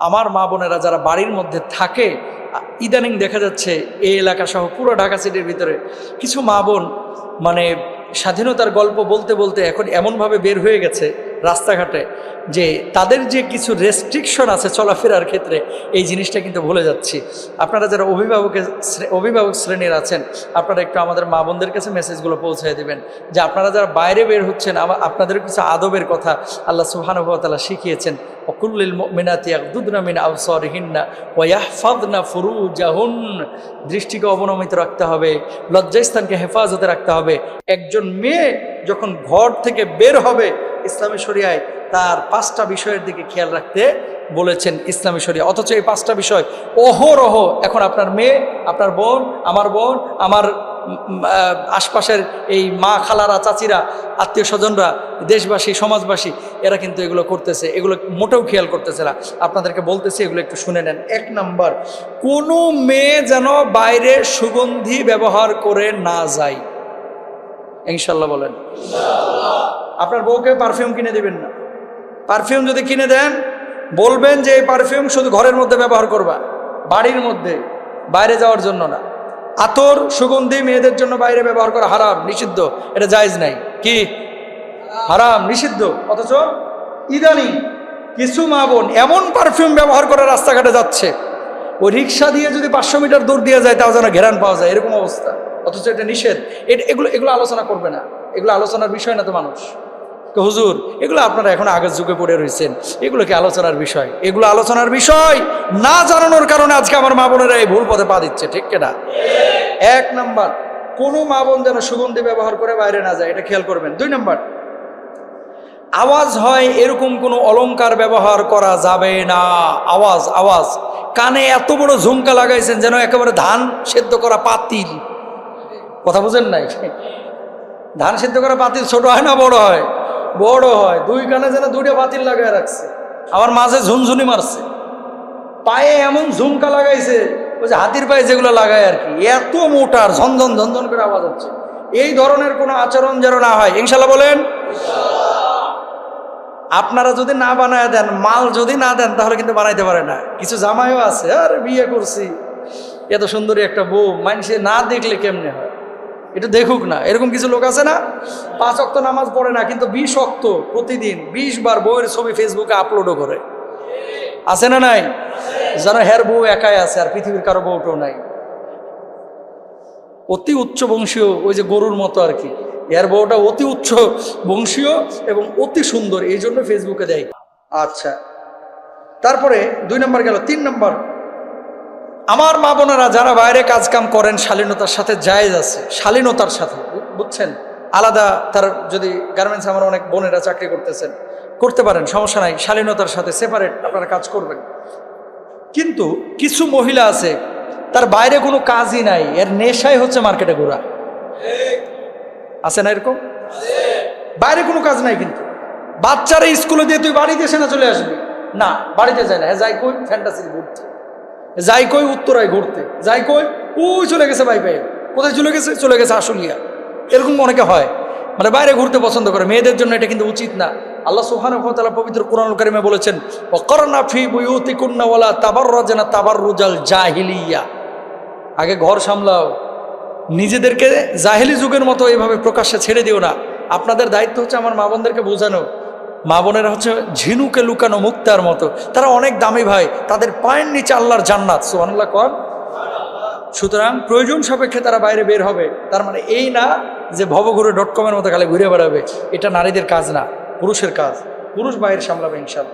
আমার মা বোনেরা যারা বাড়ির মধ্যে থাকে, ইদানিং দেখা যাচ্ছে এই এলাকা সহ পুরো ঢাকা সিটির ভিতরে কিছু মা বোন মানে স্বাধীনতার গল্প বলতে বলতে এখন এমনভাবে বের হয়ে গেছে রাস্তাঘাটে যে তাদের যে কিছু রেস্ট্রিকশন আছে চলাফেরার ক্ষেত্রে, এই জিনিসটা কিন্তু ভুলে যাচ্ছি। আপনারা যারা অভিভাবকের অভিভাবক শ্রেণির আছেন, আপনারা একটু আমাদের মা বোনদের কাছে মেসেজগুলো পৌঁছায় দেবেন। যে আপনারা যারা বাইরে বের হচ্ছেন আপনাদের কিছু আদবের কথা আল্লাহ সুবহানুভাতালা শিখিয়েছেন। অকুল্লিল দৃষ্টিকে অবনমিত রাখতে হবে, লজ্জাস্থানকে হেফাজতে রাখতে হবে। একজন মেয়ে যখন ঘর থেকে বের হবে ইসলামী শরিয়ায়, তার পাঁচটা বিষয়ের দিকে খেয়াল রাখতে বলেছেন ইসলামী শরিয়া। অথচ এই পাঁচটা বিষয় অহরহ। এখন আপনার মেয়ে, আপনার বোন, আমার বোন, আমার আশপাশের এই মা খালারা চাচিরা আত্মীয় স্বজনরা দেশবাসী সমাজবাসী এরা কিন্তু এগুলো করতেছে। এগুলো মোটেও খেয়াল করতেছে না। আপনাদেরকে বলতেছি এগুলো একটু শুনে নেন। এক নাম্বার কোনো মেয়ে যেন বাইরে সুগন্ধি ব্যবহার করে না যায়। ইনশাল্লাহ বলেন। আপনার বউকে পারফিউম কিনে দিবেন না। পারফিউম যদি কিনে দেন বলবেন যে এই পারফিউম শুধু ঘরের মধ্যে ব্যবহার করবা বাড়ির মধ্যে বাইরে যাওয়ার জন্য না। আতর, সুগন্ধি মেয়েদের জন্য বাইরে ব্যবহার করা হারাম, নিষিদ্ধ। এটা জায়েজ নাই। কি? হারাম, নিষিদ্ধ। অথচ ইদানি কিছু মা বোন এমন পারফিউম ব্যবহার করে রাস্তাঘাটে যাচ্ছে। ওই রিক্সা দিয়ে যদি পাঁচশো মিটার দূর দিয়ে যায়, তাও যেন ঘেরান পাওয়া যায়। এরকম অবস্থা। অথচ এটা নিষেধ। এটা এগুলো এগুলো আলোচনা করবে না। এগুলো আলোচনার বিষয় না তো মানুষ। হুজুর, এগুলো আপনারা এখন আগের যুগে পড়ে রয়েছেন। এগুলো কি আলোচনার বিষয়? এগুলো আলোচনার বিষয় না জানানোর কারণে আজকে আমার মা বোনেরা এই ভুল পথে পা দিচ্ছে, ঠিক না এক নাম্বার, কোনো মা বোন যেন সুগন্ধি ব্যবহার করে বাইরে না যায়, এটা খেয়াল করবেন। দুই নাম্বার, আওয়াজ হয় এরকম কোনো অলংকার ব্যবহার করা যাবে না। আওয়াজ আওয়াজ। কানে এত বড় ঝুমকা লাগাইছেন যেন একেবারে ধান সেদ্ধ করা পাতিল। কথা বুঝেন নাই? ধান সেদ্ধ করা পাতিল ছোট হয় না বড় হয়? বড় হয় দুই কানে যেন দুইটা পাতিল লাগায় রাখছে। আবার মাঝে ঝুনঝুনি মারছে। পায়ে এমন ঝুমকা লাগাইছে ওই যে হাতির পায়ে যেগুলো লাগায় আর কি এত মোটার ঝনঝন ঝনঝন করে আওয়াজ হচ্ছে। এই ধরনের কোনো আচরণ যেন না হয় ইনশাল্লাহ বলেন? আপনারা যদি না বানায় দেন মাল যদি না দেন তাহলে কিন্তু বানাইতে পারে না। কিছু জামাইও আছে আর বিয়ে করছি। এত সুন্দরী একটা বউ মানুষে না দেখলে কেমনে হয়? এটা দেখুক না। এরকম কিছু লোক আছে না? পাঁচ অক্ত নামাজ পড়ে না, কিন্তু বিশ অক্ত প্রতিদিন বিশ বার বউয়ের ছবি ফেসবুকে আপলোডও করে। আছে না নাই? যেন হের বউ একাই আছে আর পৃথিবীর কারও বউটাও নাই। অতি উচ্চ বংশীয় ওই যে গরুর মতো আর কি। এর বউটা অতি উচ্চ বংশীয় এবং অতি সুন্দর, এই জন্য ফেসবুকে দেয়। আচ্ছা। তারপরে দুই নম্বর গেল, তিন নম্বর। আমার মা বোনেরা যারা বাইরে কাজকাম করেন, শালীনতার সাথে জায়েজ আছে। শালীনতার সাথে বুঝছেন? আলাদা তার যদি গার্মেন্টস আমার অনেক বোনেরা চাকরি করতেছেন, করতে পারেন, সমস্যা নাই। শালীনতার সাথে সেপারেট আপনারা কাজ করবেন। কিন্তু কিছু মহিলা আছে, তার বাইরে কোনো কাজই নাই। এর নেশাই হচ্ছে মার্কেটে ঘোরা। আছে না এরকম? বাইরে কোনো কাজ নাই কিন্তু। বাচ্চারা স্কুলে দিয়ে তুই বাড়িতে এসে না চলে আসবি? না, বাড়িতে যায় না। হ্যাঁ যাই কই ফ্যান্টাসি ঘুরতে যাই কই উত্তরায় ঘুরতে, যাই কই, ওই চলে গেছে ভাই ভাই। কোথায় চলে গেছে? চলে গেছে আশুলিয়া। এরকম অনেকে হয়। মানে বাইরে ঘুরতে পছন্দ করে। মেয়েদের জন্য এটা কিন্তু উচিত না। আল্লাহ সুবহানাহু ওয়া তাআলা পবিত্র কোরআন কারিমে বলেছেন তাবাররাজনা তাবাররুজাল জাহিলিয়া। আগে ঘর সামলাও। নিজেদেরকে জাহেলি যুগের মতো এইভাবে প্রকাশ্যে ছেড়ে দিও না। আপনাদের দায়িত্ব হচ্ছে আমার মা বোনদেরকে বোঝানো। মা বোনেরা হচ্ছে ঝিনুকে লুকানো মুক্তার মতো। তারা অনেক দামি ভাই, তাদের পায়ের নিচে আল্লাহর জান্নাত সোহানুল্লাহ কর। সুতরাং প্রয়োজন সাপেক্ষে তারা বাইরে বের হবে। তার মানে এই না যে ভবঘুরে ডট কমের মতো খালি ঘুরে বেড়াবে। এটা নারীদের কাজ না, পুরুষের কাজ। পুরুষ বাইরে সামলাবে ইনশাল্লাহ